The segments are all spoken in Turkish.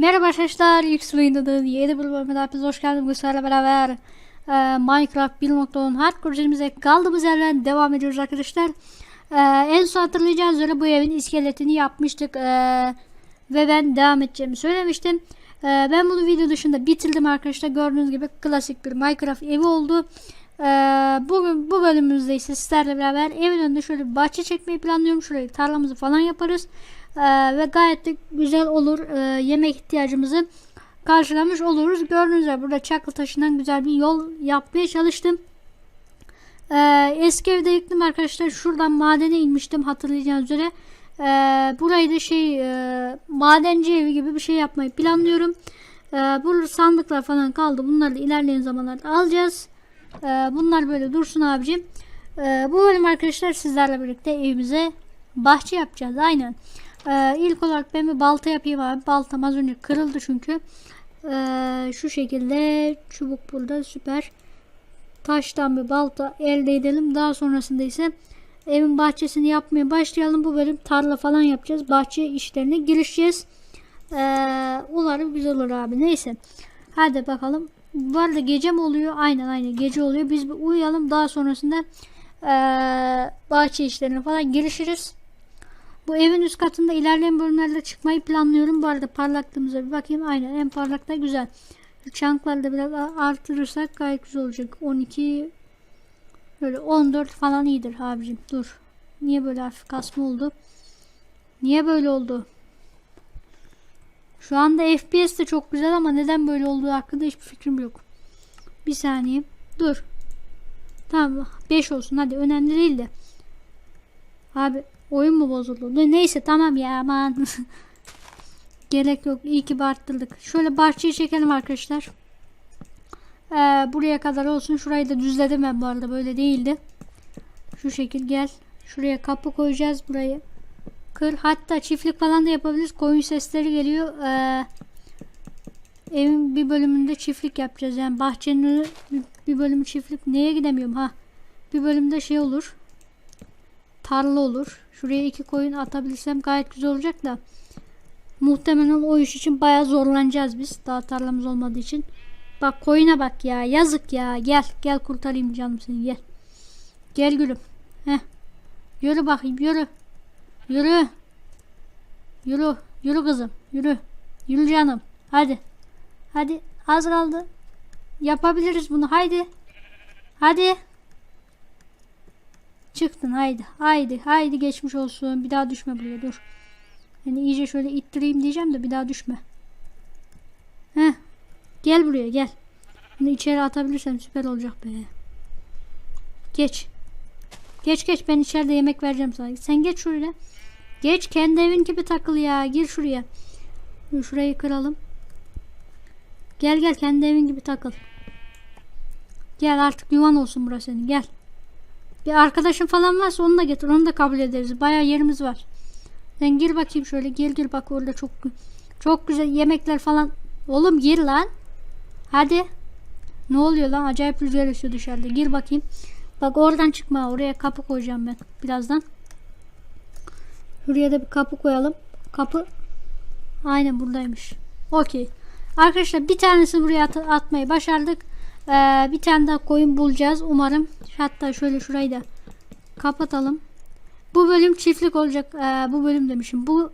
Merhaba arkadaşlar, X Oyun'da yeni bir bölümde hepiniz hoş geldiniz. Bu seferle beraber e, Minecraft 1.10 hardcore serimize kaldığımız yerden devam ediyoruz arkadaşlar. E, en son hatırlayacağınız üzere bu evin iskeletini yapmıştık e, ve ben devam edeceğimi söylemiştim. E, ben bunu video dışında bitirdim arkadaşlar. Gördüğünüz gibi klasik bir Minecraft evi oldu. E, bugün bu bölümümüzde ise sizlerle beraber evin önünde şöyle bir bahçe çekmeyi planlıyorum. Şurayı tarlamızı falan yaparız. Ee, ve gayet de güzel olur. Ee, yemek ihtiyacımızı karşılamış oluruz. Gördüğünüz gibi burada çakıl taşından güzel bir yol yapmaya çalıştım. Ee, eski evde yıktım arkadaşlar. Şuradan madene inmiştim hatırlayacağınız üzere. Ee, burayı da şey e, madenci evi gibi bir şey yapmayı planlıyorum. Ee, burada sandıklar falan kaldı. Bunları da ilerleyen zamanlarda alacağız. Ee, bunlar böyle dursun abicim. Ee, bu bölüm arkadaşlar sizlerle birlikte evimize bahçe yapacağız. Aynen. Ee, ilk olarak ben bir balta yapayım abi. Baltam az önce kırıldı çünkü. Ee, şu şekilde çubuk burada süper. Taştan bir balta elde edelim. Daha sonrasında ise evin bahçesini yapmaya başlayalım. Bu bölüm tarla falan yapacağız. Bahçe işlerine girişeceğiz. Ee, umarım güzel olur abi. Neyse. Hadi bakalım. Bu arada gece mi oluyor? Aynen aynen gece oluyor. Biz bir uyuyalım. Daha sonrasında ee, bahçe işlerine falan girişiriz. Bu evin üst katında ilerleyen bölümlerde çıkmayı planlıyorum. Bu arada parlaklığımıza bir bakayım. Aynen en parlak da güzel. Çankları da biraz artırırsak gayet güzel olacak. 12 böyle 14 falan iyidir abicim. Dur. Niye böyle hafif kasma oldu? Niye böyle oldu? Şu anda FPS de çok güzel ama neden böyle olduğu hakkında hiçbir fikrim yok. Bir saniye. Dur. Tamam 5 olsun hadi önemli değil de. Abi oyun mu bozuldu? Neyse tamam ya aman. Gerek yok. İyi ki arttırdık. Şöyle bahçeyi çekelim arkadaşlar. Ee, buraya kadar olsun. Şurayı da düzledim ben bu arada. Böyle değildi. Şu şekil gel. Şuraya kapı koyacağız. Burayı kır. Hatta çiftlik falan da yapabiliriz. Koyun sesleri geliyor. Ee, evin bir bölümünde çiftlik yapacağız. Yani bahçenin bir bölümü çiftlik. Neye gidemiyorum ha? Bir bölümde şey olur. Tarla olur. Şuraya iki koyun atabilirsem gayet güzel olacak da. Muhtemelen o iş için bayağı zorlanacağız biz. Daha tarlamız olmadığı için. Bak koyuna bak ya. Yazık ya. Gel. Gel kurtarayım canım seni. Gel. Gel gülüm. Heh. Yürü bakayım. Yürü. Yürü. Yürü. Yürü kızım. Yürü. Yürü canım. Hadi. Hadi. Az kaldı. Yapabiliriz bunu. Haydi. Hadi. Çıktın haydi. Haydi. Haydi geçmiş olsun. Bir daha düşme buraya dur. Yani iyice şöyle ittireyim diyeceğim de bir daha düşme. Heh. Gel buraya gel. Bunu içeri atabilirsem süper olacak be. Geç. Geç geç ben içeride yemek vereceğim sana. Sen geç şuraya. Geç kendi evin gibi takıl ya. Gir şuraya. Şurayı kıralım. Gel gel kendi evin gibi takıl. Gel artık yuvan olsun burası senin gel. Bir arkadaşın falan varsa onu da getir. Onu da kabul ederiz. Bayağı yerimiz var. Sen gir bakayım şöyle. Gir gir bak orada çok çok güzel yemekler falan. Oğlum gir lan. Hadi. Ne oluyor lan? Acayip rüzgar esiyor dışarıda. Gir bakayım. Bak oradan çıkma. Oraya kapı koyacağım ben. Birazdan. Şuraya da bir kapı koyalım. Kapı. Aynen buradaymış. Okey. Arkadaşlar bir tanesini buraya at atmayı başardık. Ee, bir tane daha koyun bulacağız umarım. Hatta şöyle şurayı da kapatalım. Bu bölüm çiftlik olacak. Ee, bu bölüm demişim. Bu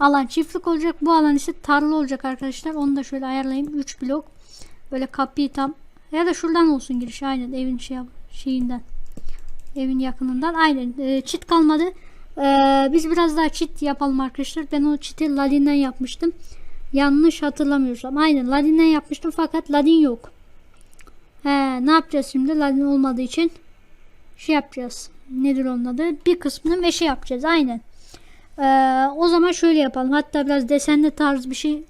alan çiftlik olacak. Bu alan ise tarla olacak arkadaşlar. Onu da şöyle ayarlayayım. 3 blok. Böyle kapıyı tam ya da şuradan olsun giriş. Aynen evin şey şeyinden. Evin yakınından. Aynen. Ee, çit kalmadı. Ee, biz biraz daha çit yapalım arkadaşlar. Ben o çiti Ladin'den yapmıştım. Yanlış hatırlamıyorsam. Aynen Ladin'den yapmıştım fakat Ladin yok. He, ne yapacağız şimdi? Ladin olmadığı için şey yapacağız. Nedir onun adı? Bir kısmını meşe yapacağız. Aynen. Ee, o zaman şöyle yapalım. Hatta biraz desenli tarz bir şey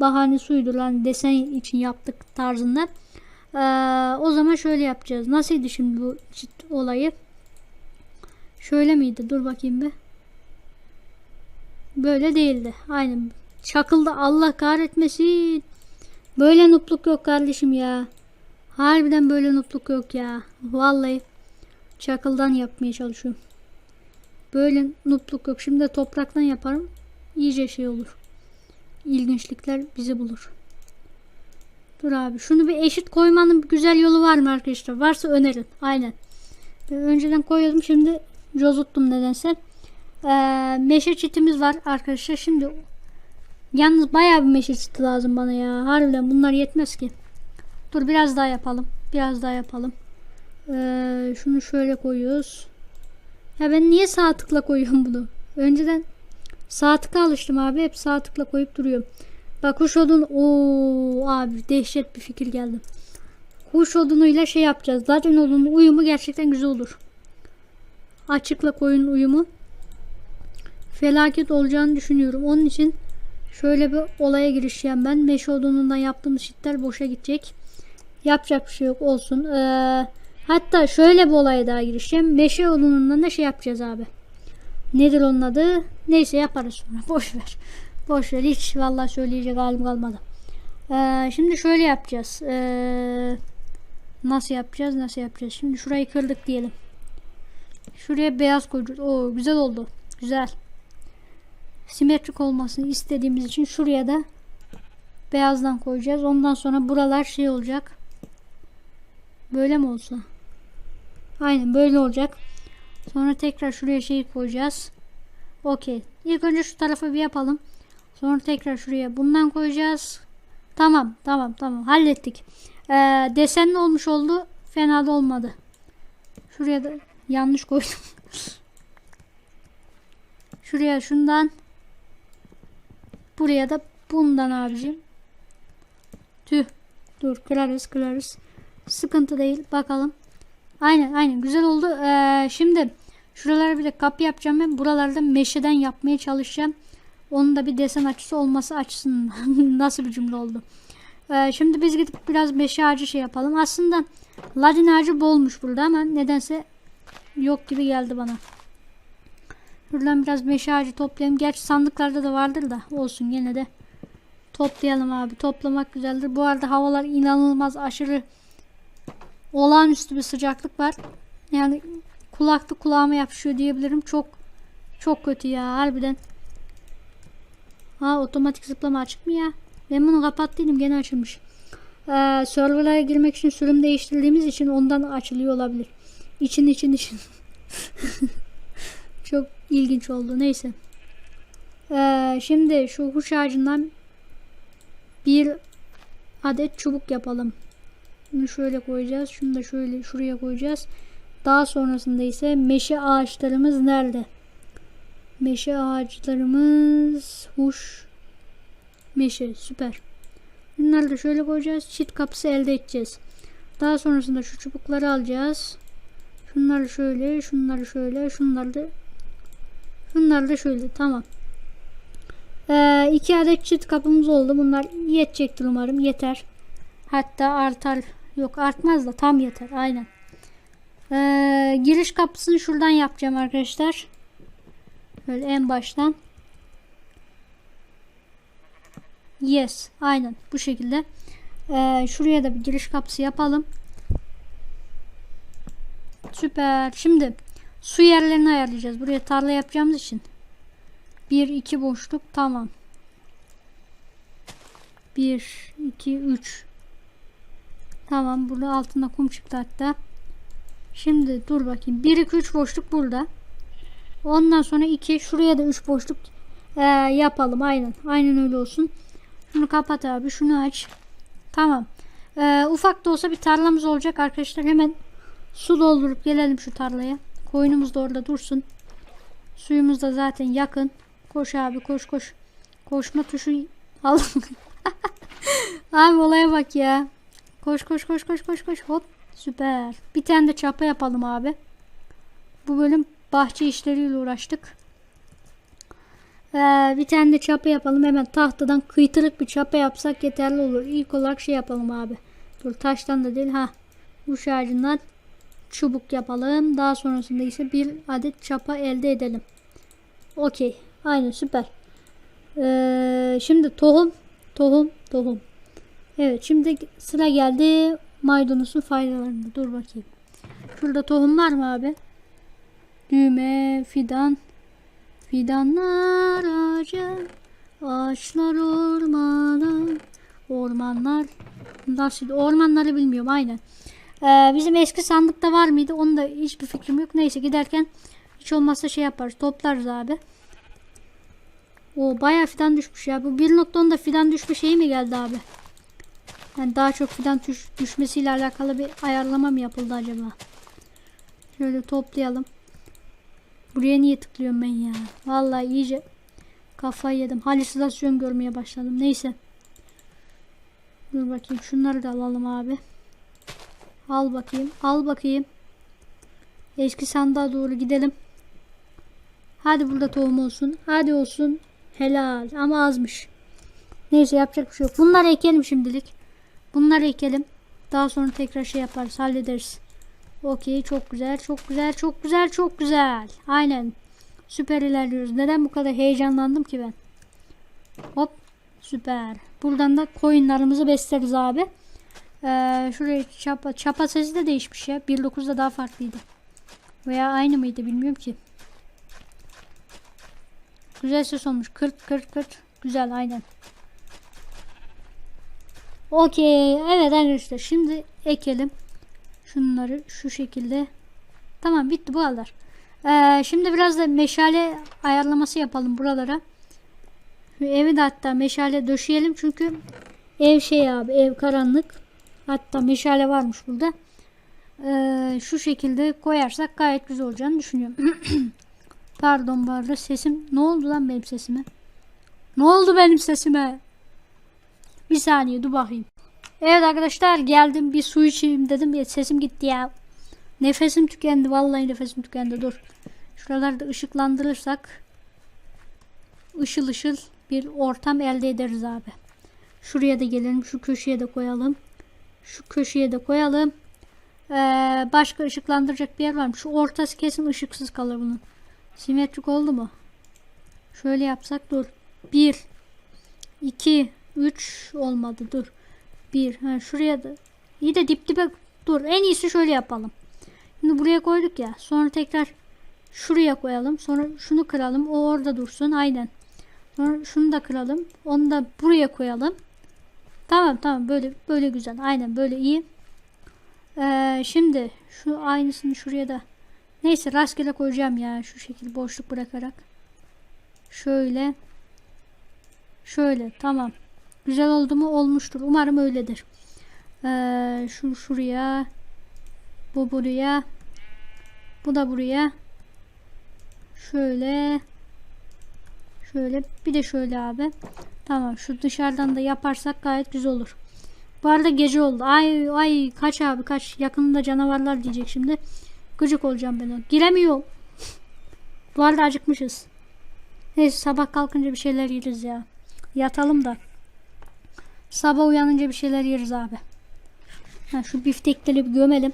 bahane suydu lan desen için yaptık tarzında. Ee, o zaman şöyle yapacağız. Nasıldı şimdi bu olayı? Şöyle miydi? Dur bakayım bir. Böyle değildi. Aynen. Çakıldı Allah kahretmesin. Böyle nupluk yok kardeşim ya. Harbiden böyle nupluk yok ya. Vallahi çakıldan yapmaya çalışıyorum. Böyle nupluk yok. Şimdi de topraktan yaparım. İyice şey olur. ilginçlikler bizi bulur. Dur abi şunu bir eşit koymanın bir güzel yolu var mı arkadaşlar? Varsa önerin. Aynen. Ben önceden koyuyordum şimdi cozuttum nedense. Ee, meşe çitimiz var arkadaşlar. Şimdi yalnız bayağı bir meşe çiti lazım bana ya. Harbiden bunlar yetmez ki. Dur biraz daha yapalım. Biraz daha yapalım. Ee, şunu şöyle koyuyoruz. Ya ben niye sağ tıkla koyuyorum bunu? Önceden sağ tıka alıştım abi. Hep sağ tıkla koyup duruyorum. Bak kuş odun. Oo abi dehşet bir fikir geldi. Kuş odunuyla şey yapacağız. Zaten odunun uyumu gerçekten güzel olur. Açıkla koyun uyumu. Felaket olacağını düşünüyorum. Onun için şöyle bir olaya girişeceğim ben. Meşe odunundan yaptığımız şitler boşa gidecek. Yapacak bir şey yok olsun. Ee, hatta şöyle bir olaya daha girişeceğim. Meşe odunundan da şey yapacağız abi. Nedir onun adı? Neyse yaparız sonra. Boş ver. Boş ver. Hiç vallahi söyleyecek halim kalmadı. Ee, şimdi şöyle yapacağız. Ee, nasıl yapacağız? Nasıl yapacağız? Şimdi şurayı kırdık diyelim. Şuraya beyaz koyacağız. Oo güzel oldu. Güzel. Simetrik olmasını istediğimiz için şuraya da beyazdan koyacağız. Ondan sonra buralar şey olacak. Böyle mi olsa? Aynen böyle olacak. Sonra tekrar şuraya şey koyacağız. Okey. İlk önce şu tarafa bir yapalım. Sonra tekrar şuraya bundan koyacağız. Tamam tamam tamam hallettik. Ee, desenli olmuş oldu. Fena da olmadı. Şuraya da yanlış koydum. Şuraya şundan. Buraya da bundan abicim. Tüh. Dur kırarız kırarız. Sıkıntı değil. Bakalım. Aynen aynen güzel oldu. Ee, şimdi şuralara bir de kapı yapacağım ben. Buralarda meşeden yapmaya çalışacağım. Onun da bir desen açısı olması açısından nasıl bir cümle oldu. Ee, şimdi biz gidip biraz meşe ağacı şey yapalım. Aslında ladin ağacı bolmuş burada ama nedense yok gibi geldi bana. Buradan biraz meşe ağacı toplayalım. Gerçi sandıklarda da vardır da olsun gene de. Toplayalım abi. Toplamak güzeldir. Bu arada havalar inanılmaz aşırı olağanüstü bir sıcaklık var. Yani kulaklı kulağıma yapışıyor diyebilirim. Çok çok kötü ya harbiden. Ha otomatik zıplama açık mı ya? Ben bunu kapattıydım gene açılmış. Ee, serverlara girmek için sürüm değiştirdiğimiz için ondan açılıyor olabilir. İçin için için. Çok ilginç oldu. Neyse. Ee, şimdi şu huş ağacından bir adet çubuk yapalım. Bunu şöyle koyacağız. Şunu da şöyle şuraya koyacağız. Daha sonrasında ise meşe ağaçlarımız nerede? Meşe ağaçlarımız huş meşe süper. Bunları da şöyle koyacağız. Çit kapısı elde edeceğiz. Daha sonrasında şu çubukları alacağız. Şunları şöyle, şunları şöyle, şunları da şunları da şöyle. Tamam. Ee, iki adet çit kapımız oldu. Bunlar yetecektir umarım. Yeter. Hatta artar. Yok artmaz da tam yeter. Aynen. Ee, giriş kapısını şuradan yapacağım arkadaşlar. Böyle en baştan. Yes. Aynen. Bu şekilde. Ee, şuraya da bir giriş kapısı yapalım. Süper. Şimdi su yerlerini ayarlayacağız. Buraya tarla yapacağımız için. 1 2 boşluk tamam. 1 2 3 Tamam burada altında kum çıktı hatta. Şimdi dur bakayım. 1 2 3 boşluk burada. Ondan sonra 2 şuraya da 3 boşluk ee, yapalım. Aynen. Aynen öyle olsun. Şunu kapat abi. Şunu aç. Tamam. Ee, ufak da olsa bir tarlamız olacak arkadaşlar. Hemen su doldurup gelelim şu tarlaya. Koyunumuz da orada dursun. Suyumuz da zaten yakın. Koş abi koş koş. Koşma tuşu al. abi olaya bak ya. Koş koş koş koş koş koş. Hop süper. Bir tane de çapa yapalım abi. Bu bölüm bahçe işleriyle uğraştık. Ee, bir tane de çapa yapalım. Hemen tahtadan kıytırık bir çapa yapsak yeterli olur. İlk olarak şey yapalım abi. Dur taştan da değil. ha. Uç ağacından çubuk yapalım. Daha sonrasında ise bir adet çapa elde edelim. Okey. Aynen süper. Ee, şimdi tohum. Tohum. Tohum. Evet şimdi sıra geldi maydanozun faydalarında. Dur bakayım. Şurada tohum var mı abi? Düğme, fidan. Fidanlar ağacı. Ağaçlar ormana. Ormanlar. Nasıl? Ormanları bilmiyorum aynen. Ee, bizim eski sandıkta var mıydı? Onun da hiçbir fikrim yok. Neyse giderken hiç olmazsa şey yaparız. Toplarız abi. O bayağı fidan düşmüş ya. Bu 1.10'da fidan düşme şeyi mi geldi abi? Yani daha çok fidan düş, düşmesiyle alakalı bir ayarlama mı yapıldı acaba? Şöyle toplayalım. Buraya niye tıklıyorum ben ya? Vallahi iyice kafayı yedim. Halüsinasyon görmeye başladım. Neyse. Dur bakayım şunları da alalım abi. Al bakayım. Al bakayım. Eski sandığa doğru gidelim. Hadi burada tohum olsun. Hadi olsun. Helal. Ama azmış. Neyse yapacak bir şey yok. Bunları ekelim şimdilik. Bunları ekelim. Daha sonra tekrar şey yaparız. Hallederiz. Okey. Çok güzel. Çok güzel. Çok güzel. Çok güzel. Aynen. Süper ilerliyoruz. Neden bu kadar heyecanlandım ki ben? Hop. Süper. Buradan da koyunlarımızı besleriz abi. Ee, şuraya çapa, çapa sesi de değişmiş ya. 1.9'da daha farklıydı. Veya aynı mıydı bilmiyorum ki. Güzel ses olmuş. 40 40 40. Güzel aynen. Okey. Evet arkadaşlar şimdi ekelim. Şunları şu şekilde. Tamam bitti bu kadar. Ee, şimdi biraz da meşale ayarlaması yapalım buralara. Evi de hatta meşale döşeyelim çünkü ev şey abi ev karanlık. Hatta meşale varmış burada. Ee, şu şekilde koyarsak gayet güzel olacağını düşünüyorum. Pardon bu arada sesim ne oldu lan benim sesime? Ne oldu benim sesime? Bir saniye dur bakayım. Evet arkadaşlar geldim bir su içeyim dedim ya sesim gitti ya. Nefesim tükendi vallahi nefesim tükendi dur. Şuralarda ışıklandırırsak ışıl ışıl bir ortam elde ederiz abi. Şuraya da gelelim şu köşeye de koyalım. Şu köşeye de koyalım. Ee, başka ışıklandıracak bir yer var mı? Şu ortası kesin ışıksız kalır bunun. Simetrik oldu mu? Şöyle yapsak dur. 1 2 3 olmadı dur. 1 ha şuraya da iyi de dip dibe dur. En iyisi şöyle yapalım. Şimdi buraya koyduk ya. Sonra tekrar şuraya koyalım. Sonra şunu kıralım. O orada dursun. Aynen. Sonra şunu da kıralım. Onu da buraya koyalım. Tamam tamam böyle böyle güzel. Aynen böyle iyi. Ee, şimdi şu aynısını şuraya da neyse rastgele koyacağım ya şu şekilde boşluk bırakarak. Şöyle. Şöyle tamam. Güzel oldu mu? Olmuştur. Umarım öyledir. Ee, şu şuraya. Bu buraya. Bu da buraya. Şöyle. Şöyle. Bir de şöyle abi. Tamam. Şu dışarıdan da yaparsak gayet güzel olur. Bu arada gece oldu. Ay ay kaç abi kaç. Yakında canavarlar diyecek şimdi. Gıcık olacağım ben. Giremiyorum. Bu arada acıkmışız. Neyse sabah kalkınca bir şeyler yeriz ya. Yatalım da. Sabah uyanınca bir şeyler yeriz abi. Ha, şu biftekleri bir gömelim.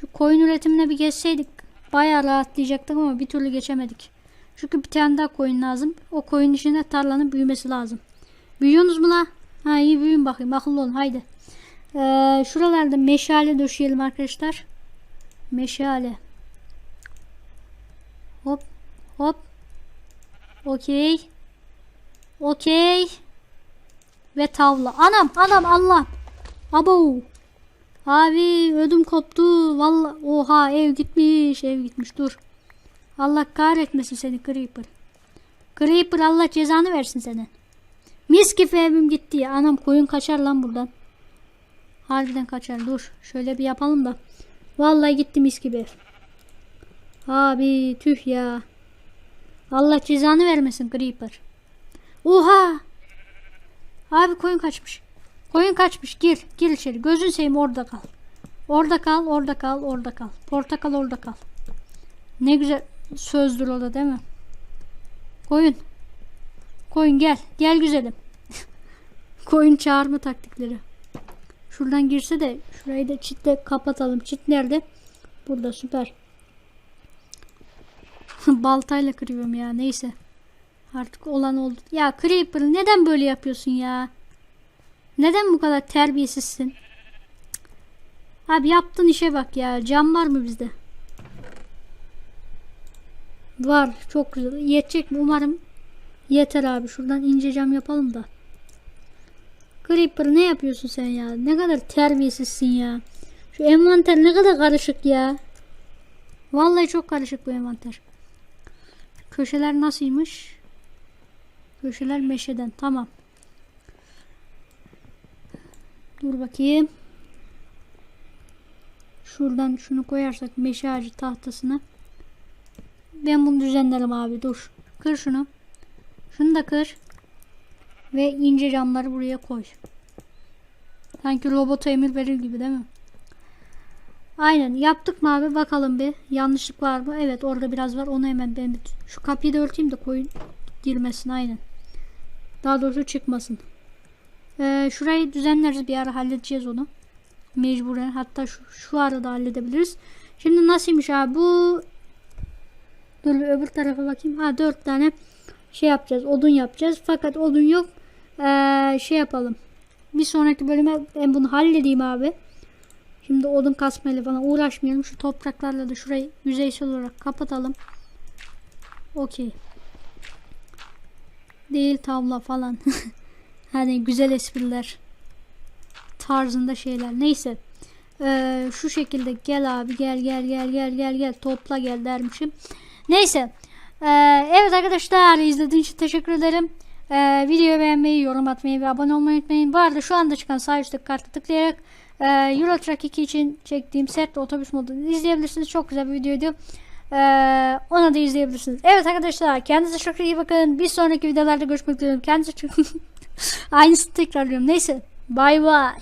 Şu koyun üretimine bir geçseydik bayağı rahatlayacaktık ama bir türlü geçemedik. Çünkü bir tane daha koyun lazım. O koyun içinde tarlanın büyümesi lazım. Büyüyorsunuz mu la? Ha iyi büyüyün bakayım. Akıllı olun haydi. Ee, şuralarda meşale döşeyelim arkadaşlar. Meşale. Hop. Hop. Okey. Okey. Ve tavla. Anam anam Allah. Abo. Abi ödüm koptu. Vallahi oha ev gitmiş. Ev gitmiş dur. Allah kahretmesin seni Creeper. Creeper Allah cezanı versin senin. Mis gibi evim gitti. Anam koyun kaçar lan buradan. Harbiden kaçar. Dur. Şöyle bir yapalım da. Vallahi gitti mis gibi ev. Abi tüh ya. Allah cezanı vermesin Creeper. Oha. Abi koyun kaçmış. Koyun kaçmış. Gir. Gir içeri. Gözün seveyim orada kal. Orada kal. Orada kal. Orada kal. Portakal orada kal. Ne güzel sözdür o da değil mi? Koyun. Koyun gel. Gel güzelim. Koyun çağırma taktikleri. Şuradan girse de şurayı da çitle kapatalım. Çit nerede? Burada süper. Baltayla kırıyorum ya neyse. Artık olan oldu. Ya Creeper neden böyle yapıyorsun ya? Neden bu kadar terbiyesizsin? Abi yaptığın işe bak ya. Cam var mı bizde? Var. Çok güzel. Yetecek mi? Umarım Yeter abi şuradan ince cam yapalım da. Creeper ne yapıyorsun sen ya? Ne kadar terbiyesizsin ya. Şu envanter ne kadar karışık ya. Vallahi çok karışık bu envanter. Köşeler nasılmış? Köşeler meşeden. Tamam. Dur bakayım. Şuradan şunu koyarsak meşe ağacı tahtasına. Ben bunu düzenlerim abi dur. Kır şunu. Şunu da kır. Ve ince camları buraya koy. Sanki robota emir verir gibi değil mi? Aynen yaptık mı abi bakalım bir yanlışlık var mı? Evet orada biraz var onu hemen ben bir- şu kapıyı da örteyim de koyun girmesin aynen. Daha doğrusu çıkmasın. Ee, şurayı düzenleriz bir ara halledeceğiz onu. Mecburen hatta şu, şu arada halledebiliriz. Şimdi nasılmış abi bu Dur bir öbür tarafa bakayım. Ha dört tane şey yapacağız. Odun yapacağız. Fakat odun yok. Ee, şey yapalım. Bir sonraki bölüme ben bunu halledeyim abi. Şimdi odun kasmayla falan uğraşmayalım. Şu topraklarla da şurayı yüzeysel olarak kapatalım. Okey. Değil tavla falan. hani güzel espriler tarzında şeyler. Neyse. Ee, şu şekilde gel abi gel gel gel gel gel gel topla gel dermişim. Neyse. Ee, evet arkadaşlar izlediğiniz için teşekkür ederim. Ee, videoyu beğenmeyi, yorum atmayı ve abone olmayı unutmayın. Bu arada şu anda çıkan sağ üstteki kartı tıklayarak e, Euro Truck 2 için çektiğim set otobüs modunu izleyebilirsiniz. Çok güzel bir videoydu. Ee, onu da izleyebilirsiniz. Evet arkadaşlar kendinize çok iyi bakın. Bir sonraki videolarda görüşmek üzere. Kendinize çok... Aynısını tekrarlıyorum. Neyse. Bay bay.